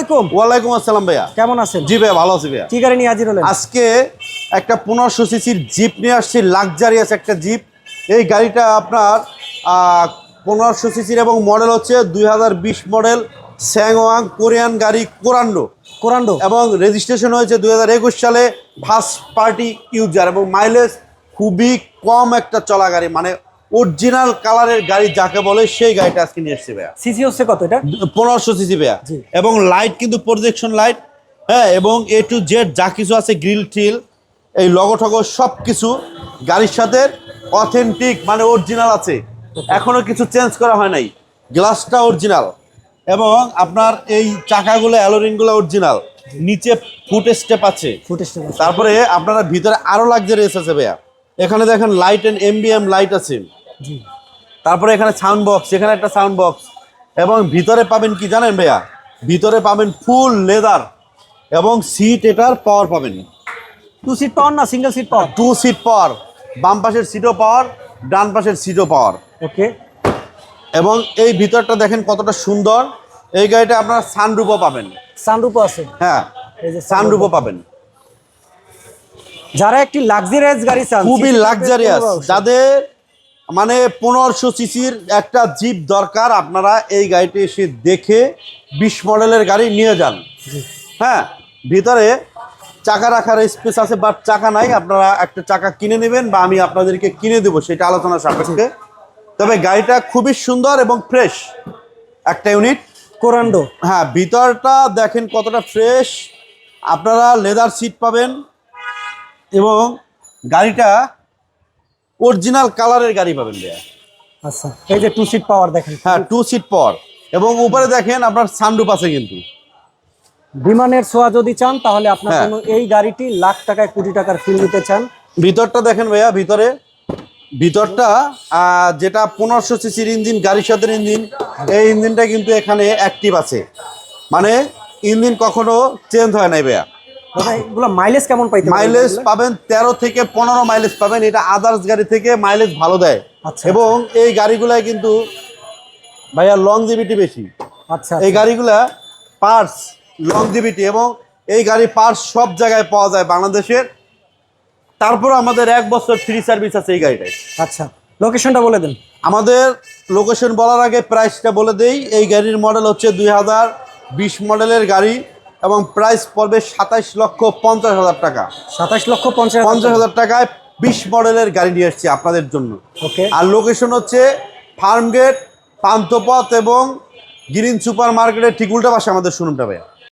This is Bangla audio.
আলাইকুম। ওয়ালাইকুম আসসালাম ভাইয়া। কেমন আছেন? জি ভাইয়া ভালো আছি ভাইয়া। কি গাড়ি নিয়ে হাজির হলেন? আজকে একটা পনেরোশো সিসির জিপ নিয়ে আসছি লাক্সারিয়াস একটা জিপ। এই গাড়িটা আপনার পনেরোশো সিসির এবং মডেল হচ্ছে দুই হাজার বিশ মডেল স্যাংওয়াং কোরিয়ান গাড়ি কোরান্ডো কোরান্ডো এবং রেজিস্ট্রেশন হয়েছে দুই হাজার একুশ সালে ফার্স্ট পার্টি ইউজার এবং মাইলেজ খুবই কম একটা চলা গাড়ি মানে অরিজিনাল কালারের গাড়ি যাকে বলে সেই গাড়িটা আজকে নিয়ে এসছে ভাইয়া। সিসি হচ্ছে কত এটা? পনেরোশো সিসি ভাইয়া। এবং লাইট কিন্তু প্রজেকশন লাইট হ্যাঁ এবং এ টু জেড যা কিছু আছে গ্রিল টিল এই লগো ঠগো সব কিছু গাড়ির সাথে অথেন্টিক মানে অরিজিনাল আছে। এখনও কিছু চেঞ্জ করা হয় নাই। গ্লাসটা অরিজিনাল এবং আপনার এই চাকাগুলো অ্যালোরিংগুলো অরিজিনাল নিচে ফুট স্টেপ আছে। ফুটেজটা তারপরে আপনারা ভিতরে আরও লাক্সারিয়াস আছে ভাইয়া। এখানে দেখেন লাইট এন্ড এমবিএম লাইট আছে। তারপরে এখানে সাউন্ড বক্স এখানে একটা সাউন্ড বক্স এবং ভিতরে পাবেন কি জানেন ভাইয়া? ভিতরে পাবেন ফুল লেদার এবং সিট এটার পাওয়ার পাবেন। টু সিট পাওয়ার না single seat power two seat power বাম পাশের সিটও পাওয়ার ডান পাশের সিটও পাওয়ার ওকে এবং এই ভিতরটা দেখেন কতটা সুন্দর। এই গাড়িটা আপনারা সানরুপও পাবেন। সানরুপও আছে। হ্যাঁ এই যে সানরুপও পাবেন। যারা একটি লাক্সারিয়াস গাড়ি চান খুবই লাক্সারিয়াস যাদের মানে পনেরোশো সিসির একটা জিপ দরকার আপনারা এই গাড়িটি এসে দেখে বিশ মডেলের গাড়ি নিয়ে যান। হ্যাঁ ভিতরে চাকা রাখার স্পেস আছে বাট চাকা নাই আপনারা একটা চাকা কিনে নেবেন বা আমি আপনাদেরকে কিনে দেবো সেটা আলোচনা সাপেক্ষে। তবে গাড়িটা খুবই সুন্দর এবং ফ্রেশ একটা ইউনিট কোরান্ডো। হ্যাঁ ভিতরটা দেখেন কতটা ফ্রেশ আপনারা লেদার সিট পাবেন এবং গাড়িটা অরিজিনাল কালারের গাড়ি পাবেন ভাইয়া। আচ্ছা এই যে টু সিট পাওয়ার দেখেন। হ্যাঁ টু সিট পর এবং উপরে দেখেন আপনার সানরুপ আছে কিন্তু। বিমানের ছোঁয়া যদি চান তাহলে আপনার হ্যাঁ। জন্য এই গাড়িটি লাখ টাকায় কোটি টাকার ফিল নিতে চান। ভিতরটা দেখেন ভাইয়া ভিতরে। ভিতরটা যেটা পনেরোশো সিসির ইঞ্জিন গাড়ির সাথে ইঞ্জিন এই ইঞ্জিনটা কিন্তু এখানে অ্যাক্টিভ আছে। মানে ইঞ্জিন কখনো চেঞ্জ হয় নাই ভাইয়া। মাইলেজ কেমন পাইতে মাইলেজ পাবেন তেরো থেকে পনেরো মাইলেজ পাবেন। এটা আদার্স গাড়ি থেকে মাইলেজ ভালো দেয়। আচ্ছা। এবং এই গাড়িগুলাই কিন্তু ভাইয়া লংজিভিটি বেশি। আচ্ছা এই গাড়িগুলা পার্টস লংজিভিটি এবং এই গাড়ি পার্টস সব জায়গায় পাওয়া যায় বাংলাদেশের। তারপর আমাদের এক বছর ফ্রি সার্ভিস আছে এই গাড়িটায়। আচ্ছা লোকেশনটা বলে দেন। আমাদের লোকেশন বলার আগে প্রাইসটা বলে দেই। এই গাড়ির মডেল হচ্ছে দুই হাজার বিশ মডেলের গাড়ি। এবং প্রাইস পড়বে সাতাইশ লক্ষ পঞ্চাশ হাজার টাকা। সাতাইশ লক্ষ পঞ্চাশ পঞ্চাশ হাজার টাকায় বিশ মডেলের গাড়ি নিয়ে এসছি আপনাদের জন্য। ওকে আর লোকেশন হচ্ছে ফার্মগেট পান্থপথ এবং গ্রিন সুপার মার্কেটের ঠিক উল্টা পাশে আমাদের শুনুনটা ভাইয়া।